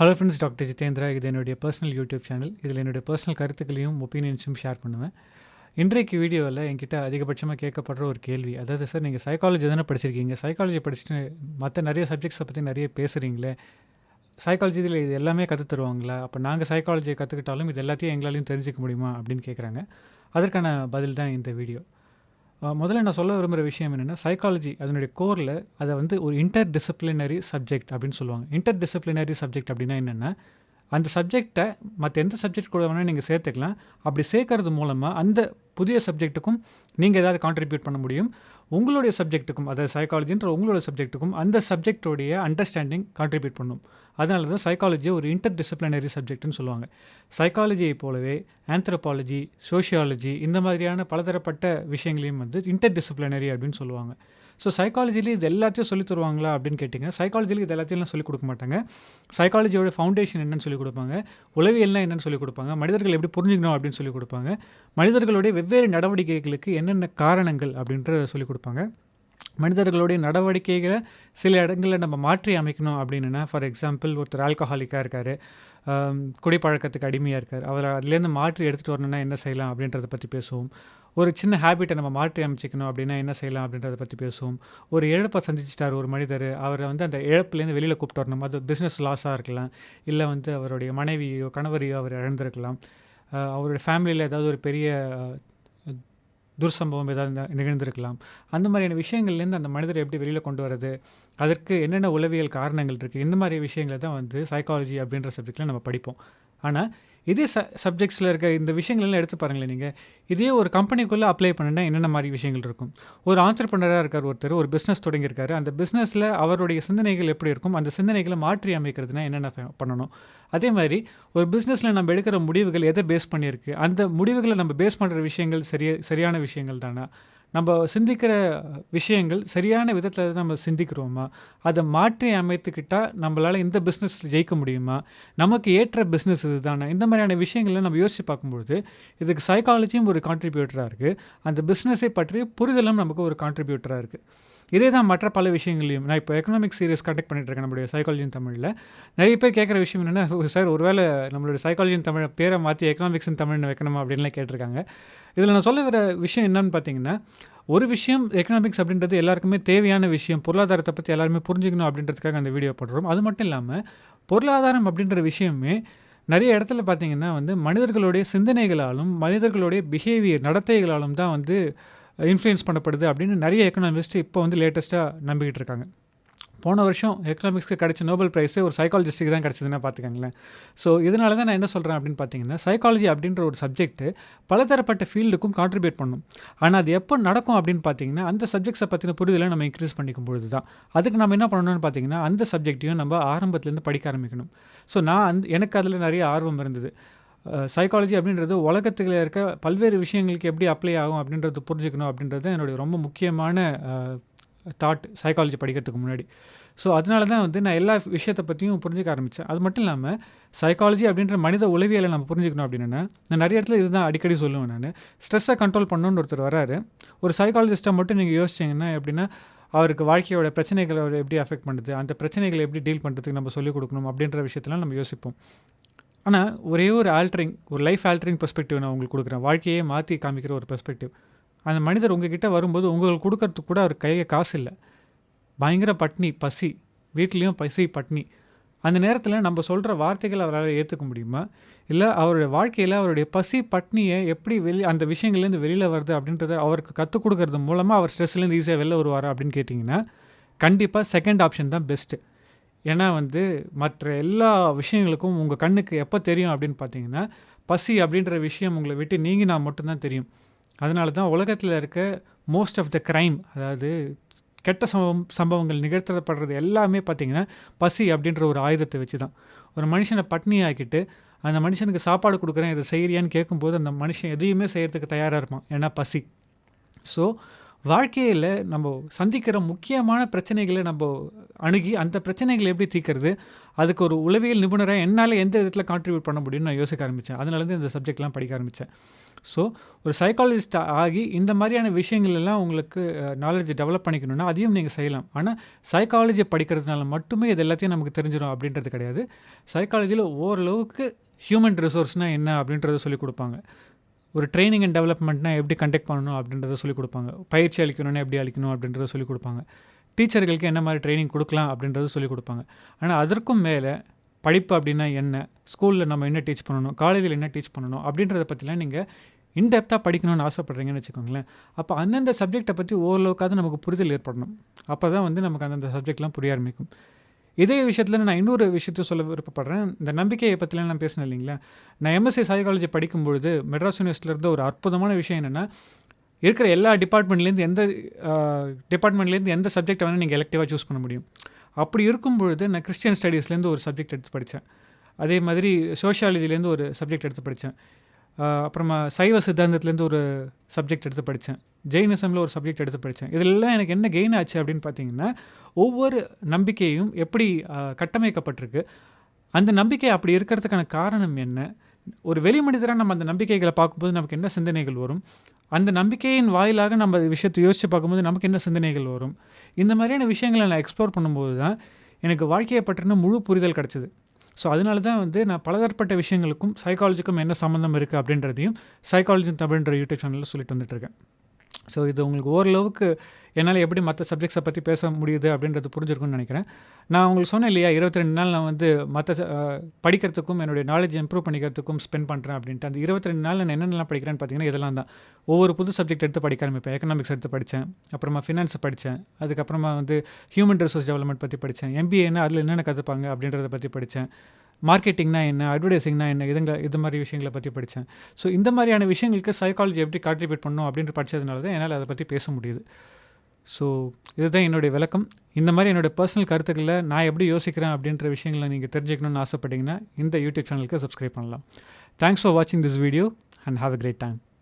Hello friends doctor Jitendra இது என்னுடைய personal YouTube channel இதில் என்னுடைய பர்சனல் கருத்துக்களையும் ஒப்பீனியன்ஸும் ஷேர் பண்ணுவேன். இன்றைக்கு வீடியோவில் என்கிட்ட அதிகபட்சமாக கேட்கப்படுற ஒரு கேள்வி. அதாவது சார் நீங்கள் சைக்காலஜி தானே படிச்சிருக்கீங்க? சைக்காலஜி படிச்சுட்டு மற்ற நிறைய சப்ஜெக்ட்ஸை பற்றி நிறைய பேசுகிறீங்களே சைக்காலஜி இதில் இது எல்லாமே கற்றுத் தருவாங்களா? அப்போ நாங்கள் சைக்காலஜியை கற்றுக்கிட்டாலும் இது எல்லாத்தையும் எங்களாலையும் தெரிஞ்சுக்க முடியுமா? அப்படின்னு கேட்குறாங்க அதற்கான பதில் தான் இந்த வீடியோ. முதல்ல நான் சொல்ல விரும்புகிற விஷயம் என்னென்னா சைக்காலஜி அதனுடைய கோரில் அதை வந்து ஒரு இன்டர் டிசிப்ளினரி சப்ஜெக்ட் அப்படின்னு சொல்லுவாங்க. இன்டர் டிசிப்ளினரி சப்ஜெக்ட் அப்படின்னா என்னென்னா அந்த சப்ஜெக்டை மற்ற எந்த சப்ஜெக்ட் கூட வேணால் நீங்கள் சேர்த்துக்கலாம். அப்படி சேர்க்கறது மூலமாக அந்த புதிய சப்ஜெக்ட்டுக்கும் நீங்கள் ஏதாவது கான்ட்ரிபியூட் பண்ண முடியும். உங்களுடைய சப்ஜெக்ட்டுக்கும் அதாவது சைக்காலஜின்ற உங்களோட சப்ஜெக்ட்டுக்கும் அந்த சப்ஜெக்டோடைய அண்டர்ஸ்டாண்டிங் கான்ட்ரிபியூட் பண்ணும். அதனால தான் சைக்காலஜியை ஒரு இன்டர் டிசிப்ளினரி சப்ஜெக்ட்னு சொல்லுவாங்க. சைக்காலஜியை போலவே ஆந்த்ரோபாலஜி சோஷியாலஜி இந்த மாதிரியான பலதரப்பட்ட விஷயங்களையும் வந்து இன்டர் டிசிப்ளினரி அப்படின்னு சொல்லுவாங்க. ஸோ சைக்காலஜிலேயே இது எல்லாத்தையும் சொல்லித் தருவாங்களா அப்படின்னு கேட்டிங்கன்னா சைக்காலஜியில் இது எல்லாத்தையும் சொல்லிக் கொடுக்க மாட்டாங்க. சைக்காலஜியோட ஃபவுண்டேஷன் என்னன்னு சொல்லிக் கொடுப்பாங்க. உளவியல்னா என்னன்னு சொல்லிக் கொடுப்பாங்க. மனிதர்கள் எப்படி புரிஞ்சுக்கணும் அப்படின்னு சொல்லிக் கொடுப்பாங்க. மனிதர்களுடைய வெவ்வேறு நடவடிக்கைகளுக்கு என்னென்ன காரணங்கள் அப்படின்ற சொல்லிக் கொடுப்பாங்க. மனிதர்களுடைய நடவடிக்கைகளை சில இடங்களில் நம்ம மாற்றி அமைக்கணும் அப்படின்னா ஃபார் எக்ஸாம்பிள் ஒருத்தர் ஆல்கஹாலிக்காக இருக்கார் குடிப்பழக்கத்துக்கு அடிமையாக இருக்கார் அவரை அதுலேருந்து மாற்றி எடுத்துகிட்டு வரணும்னா என்ன செய்யலாம் அப்படின்றத பற்றி பேசுவோம். ஒரு சின்ன ஹேபிட்டை நம்ம மாற்றி அமைச்சிக்கணும் அப்படின்னா என்ன செய்யலாம் அப்படின்றத பற்றி பேசுவோம். ஒரு இழப்பை சந்திச்சிட்டார் ஒரு மனிதர் அவரை வந்து அந்த இழப்புலேருந்து வெளியில் கூப்பிட்டு வரணும். அது பிஸ்னஸ் லாஸாக இருக்கலாம் இல்லை வந்து அவருடைய மனைவியோ கணவரையோ அவர் இழந்திருக்கலாம். அவருடைய ஃபேமிலியில் ஏதாவது ஒரு பெரிய துர்சம்பவம் ஏதாவது நிகழ்ந்திருக்கலாம். அந்த மாதிரியான விஷயங்கள்லேருந்து அந்த மனிதரை எப்படி வெளியில் கொண்டு வரது அதற்கு என்னென்ன உளவியல் காரணங்கள் இருக்குது இந்த மாதிரி விஷயங்களை தான் வந்து சைக்காலஜி அப்படின்ற சப்ஜெக்டில் நம்ம படிப்போம். ஆனால் இதே ச சப்ஜெக்ட்ஸில் இருக்க இந்த விஷயங்கள்லாம் எடுத்து பாருங்களேன் நீங்கள் இதே ஒரு கம்பெனிக்குள்ளே அப்ளை பண்ணுனா என்னென்ன மாதிரி விஷயங்கள் இருக்கும்? ஒரு ஆண்டர்பனராக இருக்கார் ஒருத்தர் ஒரு பிஸ்னஸ் தொடங்கியிருக்காரு. அந்த பிஸ்னஸில் அவருடைய சிந்தனைகள் எப்படி இருக்கும்? அந்த சிந்தனைகளை மாற்றி அமைக்கிறதுனா என்னென்ன பண்ணணும்? அதே மாதிரி ஒரு பிஸ்னஸில் நம்ம எடுக்கிற முடிவுகள் எதை பேஸ் பண்ணியிருக்கு? அந்த முடிவுகளை நம்ம பேஸ் பண்ணுற விஷயங்கள் சரியா சரியான விஷயங்கள் தானா? நம்ம சிந்திக்கிற விஷயங்கள் சரியான விதத்தில் நம்ம சிந்திக்கிறோமா? அதை மாற்றி அமைத்துக்கிட்டால் நம்மளால் இந்த பிஸ்னஸ் ஜெயிக்க முடியுமா? நமக்கு ஏற்ற பிஸ்னஸ் இதுதானே? இந்த மாதிரியான விஷயங்களை நம்ம யோசித்து பார்க்கும்பொழுது இதுக்கு சைக்காலஜியும் ஒரு கான்ட்ரிபியூட்டராக இருக்குது அந்த பிஸ்னஸை பற்றி புரிதலும் நமக்கு ஒரு கான்ட்ரிபியூட்டராக இருக்குது இதே தான் மற்ற பல விஷயங்களையும் நான் இப்போ எக்கனாமிக் சீரியஸ் கண்டக்ட் பண்ணிட்டு இருக்கேன் நம்மளுடைய சைக்காலஜின் தமிழில். நிறைய பேர் கேட்குற விஷயம் என்னென்னா சார் ஒருவேளை நம்மளுடைய சைக்காலஜின் தமிழ் பேரை மாற்றி எக்கனாமிக்ஸ் தமிழ்னு வைக்கணுமா அப்படின்லாம் கேட்டிருக்காங்க. இதில் நான் சொல்ல வர விஷயம் என்னன்னு பார்த்தீங்கன்னா ஒரு விஷயம் எக்கனாமிக்ஸ் அப்படின்றது எல்லாருக்குமே தேவையான விஷயம் பொருளாதாரத்தை பற்றி எல்லாருமே புரிஞ்சுக்கணும் அப்படின்றதுக்காக அந்த வீடியோ போடுறோம். அது மட்டும் இல்லாமல் பொருளாதாரம் அப்படின்ற விஷயமே நிறைய இடத்துல பார்த்தீங்கன்னா வந்து மனிதர்களுடைய சிந்தனைகளாலும் மனிதர்களுடைய பிஹேவியர் நடத்தைகளாலும் தான் வந்து இன்ஃப்ளூயன்ஸ் பண்ணப்படுது அப்படின்னு நிறைய எக்கனாமிஸ்ட் இப்போ வந்து லேட்டஸ்ட்டாக நம்பிக்கிட்டு இருக்காங்க. போன வருஷம் எக்கனாமிக்ஸ்க்கு கிடைச்ச நோபல் ப்ரைஸே ஒரு சைக்காலஜிஸ்ட்டுக்கு தான் கிடச்சதுன்னா பார்த்துக்கங்களேன். ஸோ இதனால தான் நான் என்ன சொல்கிறேன் அப்படின்னு பார்த்தீங்கன்னா சைக்காலஜி அப்படின்ற ஒரு சப்ஜெக்ட்டு பலதரப்பட்ட ஃபீல்டுக்கும் கான்ட்ரிபியூட் பண்ணும். ஆனால் அது எப்போ நடக்கும் அப்படின்னு பார்த்தீங்கன்னா அந்த சப்ஜெக்ட்ஸை பற்றின புரிதலை நம்ம இன்க்ரீஸ் பண்ணிக்கும் பொழுது தான் அதுக்கு நம்ம என்ன பண்ணணும்னு பார்த்தீங்கன்னா அந்த சப்ஜெக்ட்டையும் நம்ம ஆரம்பத்துலேருந்து படிக்க ஆரம்பிக்கணும். ஸோ நான் அந்த எனக்கு அதில் நிறைய ஆர்வம் இருந்தது. சைக்காலஜி அப்படின்றது உலகத்தில் இருக்க பல்வேறு விஷயங்களுக்கு எப்படி அப்ளை ஆகும் அப்படின்றது புரிஞ்சுக்கணும் அப்படின்றது என்னுடைய ரொம்ப முக்கியமான தாட் சைக்காலஜி படிக்கிறதுக்கு முன்னாடி. ஸோ அதனால தான் வந்து நான் எல்லா விஷயத்தை பற்றியும் புரிஞ்சுக்க ஆரம்பித்தேன் அது மட்டும் இல்லாமல் சைக்காலஜி அப்படின்ற மனித உளவியலை நம்ம புரிஞ்சுக்கணும் அப்படின்னா நான் நிறைய இடத்துல இதுதான் அடிக்கடி சொல்லுவேன் நான். ஸ்ட்ரெஸ்ஸை கண்ட்ரோல் பண்ணணுன்னு ஒருத்தர் வராரு. ஒரு சைக்காலஜிஸ்ட்டை மட்டும் நீங்கள் யோசிச்சிங்கன்னா எப்படின்னா அவருக்கு வாழ்க்கையோட பிரச்சனைகளை அவர் எப்படி அஃபெக்ட் பண்ணுது அந்த பிரச்சனைகளை எப்படி டீல் பண்ணுறதுக்கு நம்ம சொல்லிக் கொடுக்கணும் அப்படின்ற விஷயத்தெல்லாம் நம்ம யோசிப்போம். ஆனால் ஒரே ஒரு ஆல்ட்ரிங் ஒரு லைஃப் ஆல்ட்ரிங் பெர்ஸ்பெக்டிவ் நான் உங்களுக்கு கொடுக்குறேன். வாழ்க்கையே மாற்றி காமிக்கிற ஒரு பெர்ஸ்பெக்டிவ் அந்த மனிதர் உங்ககிட்ட வரும்போது உங்களுக்கு கொடுக்கறதுக்கு கூட அவர் கையில் காசு இல்லை. பயங்கர பட்னி பசி. வீட்லேயும் பசி பட்னி. அந்த நேரத்தில் நம்ம சொல்கிற வார்த்தைகளை அவரால் ஏற்றுக்க முடியுமா? இல்லை அவருடைய வாழ்க்கையில் அவருடைய பசி பட்னியை எப்படி வெளி அந்த விஷயங்கள்லேருந்து வெளியில் வருது அப்படின்றத அவருக்கு கற்றுக் கொடுக்கறது மூலமாக அவர் ஸ்ட்ரெஸ்லேருந்து ஈஸியாக வெளில வருவார் அப்படின்னு கேட்டிங்கன்னா கண்டிப்பாக செகண்ட் ஆப்ஷன் தான் பெஸ்ட்டு ஏன்னா வந்து மற்ற எல்லா விஷயங்களுக்கும் உங்கள் கண்ணுக்கு எப்போ தெரியும் அப்படின்னு பார்த்தீங்கன்னா பசி அப்படின்ற விஷயம் உங்களை விட்டு நீங்கினா மட்டும்தான் தெரியும். அதனால தான் உலகத்தில் இருக்க மோஸ்ட் ஆஃப் த க்ரைம் அதாவது கெட்ட சம்பவம் சம்பவங்கள் நிகழ்த்தப்படுறது எல்லாமே பார்த்தீங்கன்னா பசி அப்படின்ற ஒரு ஆயுதத்தை வச்சு தான் ஒரு மனுஷனை பட்னி ஆக்கிட்டு அந்த மனுஷனுக்கு சாப்பாடு கொடுக்குறேன் இதை செய்கிறியான்னு கேட்கும்போது அந்த மனுஷன் எதையுமே செய்கிறதுக்கு தயாராக இருப்பான். ஏன்னா பசி. ஸோ வாழ்க்கையில் நம்ம சந்திக்கிற முக்கியமான பிரச்சனைகளை நம்ம அணுகி அந்த பிரச்சனைகளை எப்படி தீர்க்கறது? அதுக்கு ஒரு உளவியல் நிபுணராக என்னால் எந்த விதத்தில் கான்ட்ரிபியூட் பண்ண முடியும்னு நான் யோசிக்க ஆரம்பித்தேன் அதனாலேருந்து இந்த சப்ஜெக்ட்லாம் படிக்க ஆரம்பித்தேன் ஸோ ஒரு சைக்காலஜிஸ்ட் ஆகி இந்த மாதிரியான விஷயங்கள் எல்லாம் உங்களுக்கு நாலேஜ் டெவலப் பண்ணிக்கணும்னா அதையும் நீங்கள் செய்யலாம். ஆனால் சைக்காலஜி படிக்கிறதுனால மட்டுமே இது எல்லாத்தையும் நமக்கு தெரிஞ்சிடும் அப்படின்றது கிடையாது. சைக்காலஜியில் ஓரளவுக்கு ஹியூமன் ரிசோர்ஸ்னால் என்ன அப்படின்றத சொல்லிக் கொடுப்பாங்க. ஒரு ட்ரைனிங் அண்ட் டெவலப்மெண்ட்னா எப்படி கண்டக்ட் பண்ணணும் அப்படின்றத சொல்லிக் கொடுப்பாங்க. பயிற்சி அளிக்கணும்னா எப்படி அளிக்கணும் அப்படின்றத சொல்லிக் கொடுப்பாங்க. டீச்சர்களுக்கு என்ன மாதிரி ட்ரைனிங் கொடுக்கலாம் அப்படின்றத சொல்லிக் கொடுப்பாங்க. ஆனால் அதற்கும் மேலே படிப்பு அப்படின்னா என்ன? ஸ்கூலில் நம்ம என்ன டீச் பண்ணணும்? காலேஜில் என்ன டீச் பண்ணணும்? அப்படின்றத பற்றிலாம் நீங்கள் இன்டெப்த்தாக படிக்கணும்னு ஆசைப்பட்றீங்கன்னு வச்சுக்கோங்களேன். அப்போ அந்தந்த சப்ஜெக்டை பற்றி ஓரளவுக்காவது நமக்கு புரிதல் ஏற்படணும். அப்போ தான் வந்து நமக்கு அந்தந்த சப்ஜெக்ட்லாம் புரிய ஆரம்பிக்கும். இதே விஷயத்தில் நான் இன்னொரு விஷயத்தை சொல்ல விருப்பப்படுறேன். இந்த நம்பிக்கையை பற்றிலாம் நான் பேசினேன் இல்லைங்களா? நான் எம்எஸ்சி சைக்காலஜி படிக்கும்பொழுது மெட்ராஸ் யூனிவர்சிட்டியிலேருந்து ஒரு அற்புதமான விஷயம் என்னென்னா இருக்கிற எல்லா டிபார்ட்மெண்ட்லேருந்து எந்த டிபார்ட்மெண்ட்லேருந்து எந்த சப்ஜெக்ட் வேணால் நீங்கள் எலக்டிவாக சூஸ் பண்ண முடியும். அப்படி இருக்கும் பொழுது நான் கிறிஸ்டியன் ஸ்டடீஸ்லேருந்து ஒரு சப்ஜெக்ட் எடுத்து படித்தேன். அதே மாதிரி சோஷியாலஜிலேருந்து ஒரு சப்ஜெக்ட் எடுத்து படித்தேன். அப்புறமா சைவ சித்தாந்தத்துலேருந்து ஒரு சப்ஜெக்ட் எடுத்து படித்தேன். ஜெயினிசமில் ஒரு சப்ஜெக்ட் எடுத்து படித்தேன். இதெல்லாம் எனக்கு என்ன கெயின் ஆச்சு அப்படின்னு பார்த்தீங்கன்னா ஒவ்வொரு நம்பிக்கையும் எப்படி கட்டமைக்கப்பட்டிருக்கு அந்த நம்பிக்கை அப்படி இருக்கிறதுக்கான காரணம் என்ன ஒரு வெளி மனிதராக நம்ம அந்த நம்பிக்கைகளை பார்க்கும்போது நமக்கு என்ன சிந்தனைகள் வரும்? அந்த நம்பிக்கையின் வாயிலாக நம்ம விஷயத்தை யோசித்து பார்க்கும்போது நமக்கு என்ன சிந்தனைகள் வரும்? இந்த மாதிரியான விஷயங்களை நான் எக்ஸ்ப்ளோர் பண்ணும்போது தான் எனக்கு வாழ்க்கையை பற்றின முழு புரிதல் கிடச்சிது. ஸோ அதனால தான் வந்து நான் பலதரப்பட்ட விஷயங்களுக்கும் சைக்காலஜிக்கும் என்ன சம்மந்தம் இருக்குது அப்படின்றதையும் சைக்காலஜி தமிழ்ன்ற யூடியூப் சேனலில் சொல்லிட்டு வந்துட்டுருக்கேன் ஸோ இது உங்களுக்கு ஓரளவுக்கு என்னால் எப்படி மற்ற சப்ஜெக்ட்ஸை பற்றி பேச முடியுது அப்படின்றது புரிஞ்சிருக்கும்னு நினைக்கிறேன். நான் உங்களுக்கு சொன்னேன் இல்லையா இருபத்தி ரெண்டு நாள் நான் வந்து மற்ற படிக்கிறதுக்கும் என்னுடைய நாலேஜ் இம்ப்ரூவ் பண்ணிக்கிறதுக்கும் ஸ்பெண்ட் பண்ணுறேன் அப்படின்ட்டு. அந்த இருபத்தி ரெண்டு நாள் நான் என்னென்னலாம் படிக்கிறேன்னு பார்த்தீங்கன்னா இதெல்லாம் தான். ஒவ்வொரு புது சப்ஜெக்ட் எடுத்து படிக்க ஆரம்பிப்பேன். எக்கனாமிக்ஸ் எடுத்து படித்தேன் அப்புறமா ஃபினான்ஸ் படித்தேன் அதுக்கப்புறமா வந்து ஹியூமன் ரிசோர்ஸ் டெவலப்மெண்ட் பற்றி படித்தேன் எம்பிஏன்னா அதில் என்னென்ன கற்றுப்பாங்க அப்படின்றத பற்றி படித்தேன் மார்க்கெட்டிங்னா என்ன அட்வர்டைஸிங்னா என்ன இதுங்க இது மாதிரி விஷயங்களை பற்றி படித்தேன் ஸோ இந்த மாதிரியான விஷயங்களுக்கு சைக்காலஜி எப்படி கான்ட்ரிபியூட் பண்ணும் அப்படின்னு படித்ததுனால தான் என்னால் அதை பற்றி பேச முடியுது. ஸோ இதுதான் என்னுடைய விளக்கம். இந்த மாதிரி என்னோடய பர்சனல் கருத்துக்களை நான் எப்படி யோசிக்கிறேன் அப்படின்ற விஷயங்களை நீங்கள் தெரிஞ்சுக்கணும்னு ஆசைப்பட்டீங்கன்னா இந்த யூடியூப் சேனலுக்கு சப்ஸ்கிரைப் பண்ணலாம். தேங்க்ஸ் ஃபார் வாட்சிங் this video and have a great time